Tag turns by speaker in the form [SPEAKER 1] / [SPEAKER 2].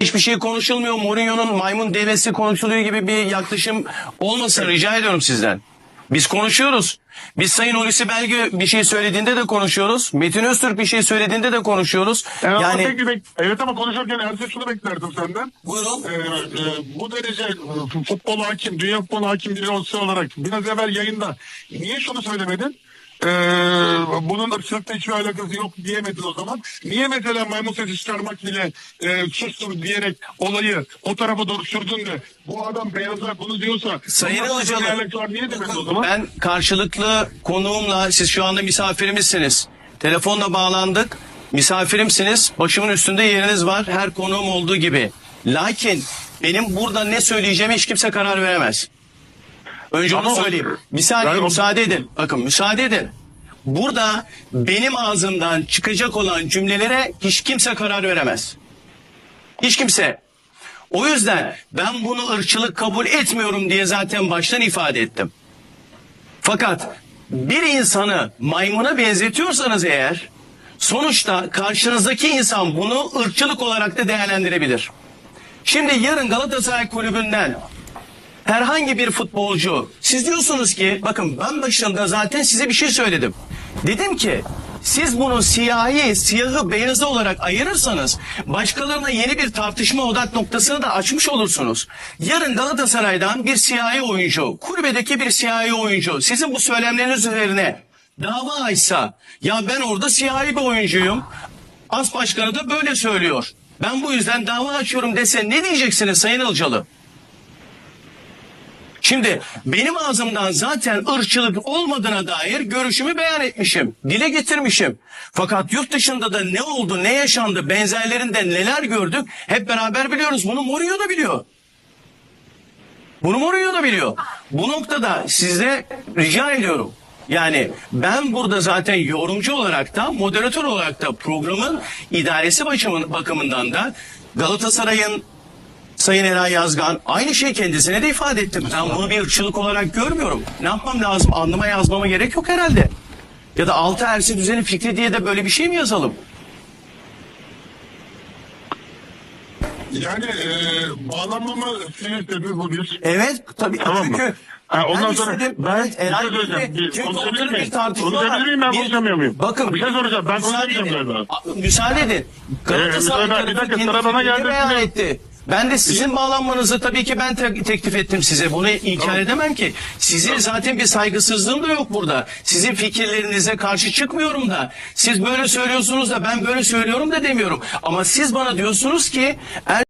[SPEAKER 1] hiçbir şey konuşulmuyor. Mourinho'nun maymun devesi konuşuluyor gibi bir yaklaşım olmasın rica ediyorum sizden. Biz konuşuyoruz. Biz Sayın Hulusi Belgü bir şey söylediğinde de konuşuyoruz. Metin Öztürk bir şey söylediğinde de konuşuyoruz.
[SPEAKER 2] Evet,
[SPEAKER 1] yani
[SPEAKER 2] peki bek- evet ama konuşurken Ersin şunu beklerdim senden.
[SPEAKER 1] Buyurun.
[SPEAKER 2] Ee, e, bu derece e, futbol hakim, dünya futbol hakim bir olsa olarak biraz evvel yayında niye şunu söylemedin? Ee, bunun ırkçılıkla hiçbir alakası yok diyemedin o zaman. Niye mesela maymun sesi çıkarmak bile e, sustur diyerek olayı o tarafa doğru sürdün de bu adam beyazlar bunu diyorsa
[SPEAKER 1] Sayın
[SPEAKER 2] niye o zaman?
[SPEAKER 1] Ben karşılıklı konuğumla siz şu anda misafirimizsiniz. Telefonla bağlandık. Misafirimsiniz. Başımın üstünde yeriniz var. Her konuğum olduğu gibi. Lakin benim burada ne söyleyeceğime hiç kimse karar veremez. Önce onu söyleyeyim. Bir saniye
[SPEAKER 2] Yani o-
[SPEAKER 1] müsaade edin. Bakın müsaade edin. Burada benim ağzımdan çıkacak olan cümlelere hiç kimse karar veremez. Hiç kimse. O yüzden ben bunu ırkçılık kabul etmiyorum diye zaten baştan ifade ettim. Fakat bir insanı maymuna benzetiyorsanız eğer sonuçta karşınızdaki insan bunu ırkçılık olarak da değerlendirebilir. Şimdi yarın Galatasaray kulübünden herhangi bir futbolcu siz diyorsunuz ki bakın ben başında zaten size bir şey söyledim. Dedim ki siz bunu siyahi, siyahı, beyazı olarak ayırırsanız başkalarına yeni bir tartışma odak noktasını da açmış olursunuz. Yarın Galatasaray'dan bir siyahi oyuncu, kulübedeki bir siyahi oyuncu sizin bu söylemleriniz üzerine dava açsa ya ben orada siyahi bir oyuncuyum. As başkanı da böyle söylüyor. Ben bu yüzden dava açıyorum dese ne diyeceksiniz Sayın Ilcalı? Şimdi benim ağzımdan zaten ırkçılık olmadığına dair görüşümü beyan etmişim. Dile getirmişim. Fakat yurt dışında da ne oldu, ne yaşandı, benzerlerinde neler gördük hep beraber biliyoruz. Bunu Mourinho da biliyor. Bunu Mourinho da biliyor. Bu noktada size rica ediyorum. Yani ben burada zaten yorumcu olarak da moderatör olarak da programın idaresi bakımın- bakımından da Galatasaray'ın Sayın Eray Yazgan aynı şey kendisine de ifade ettim. Ben bunu bir ırkçılık olarak görmüyorum. Ne yapmam lazım? Anlama yazmama gerek yok herhalde. Ya da altı ersi düzeni fikri diye de böyle bir şey mi yazalım?
[SPEAKER 2] Yani e, bağlanmamı sinir sebebi bu bir.
[SPEAKER 1] Evet tabii.
[SPEAKER 2] Tamam mı?
[SPEAKER 1] Çünkü
[SPEAKER 2] Ha, ondan
[SPEAKER 1] ben
[SPEAKER 2] sonra
[SPEAKER 1] istedim.
[SPEAKER 2] ben
[SPEAKER 1] Evet, Eray
[SPEAKER 2] bir şey Bir
[SPEAKER 1] çünkü
[SPEAKER 2] konuşabilir miyim? Konuşabilir miyim? Ben konuşamıyor muyum?
[SPEAKER 1] Bakın
[SPEAKER 2] Bir şey soracağım. Ben
[SPEAKER 1] edin.
[SPEAKER 2] galiba.
[SPEAKER 1] Müsaade edin. Galatasaray
[SPEAKER 2] müsaade- bir dakika, sıra bana geldi.
[SPEAKER 1] beyan etti. Ben de sizin bağlanmanızı tabii ki ben te- teklif ettim size. Bunu inkar
[SPEAKER 2] Tamam.
[SPEAKER 1] edemem ki. Sizin zaten bir saygısızlığım da yok burada. Sizin fikirlerinize karşı çıkmıyorum da. Siz böyle söylüyorsunuz da ben böyle söylüyorum da demiyorum. Ama siz bana diyorsunuz ki er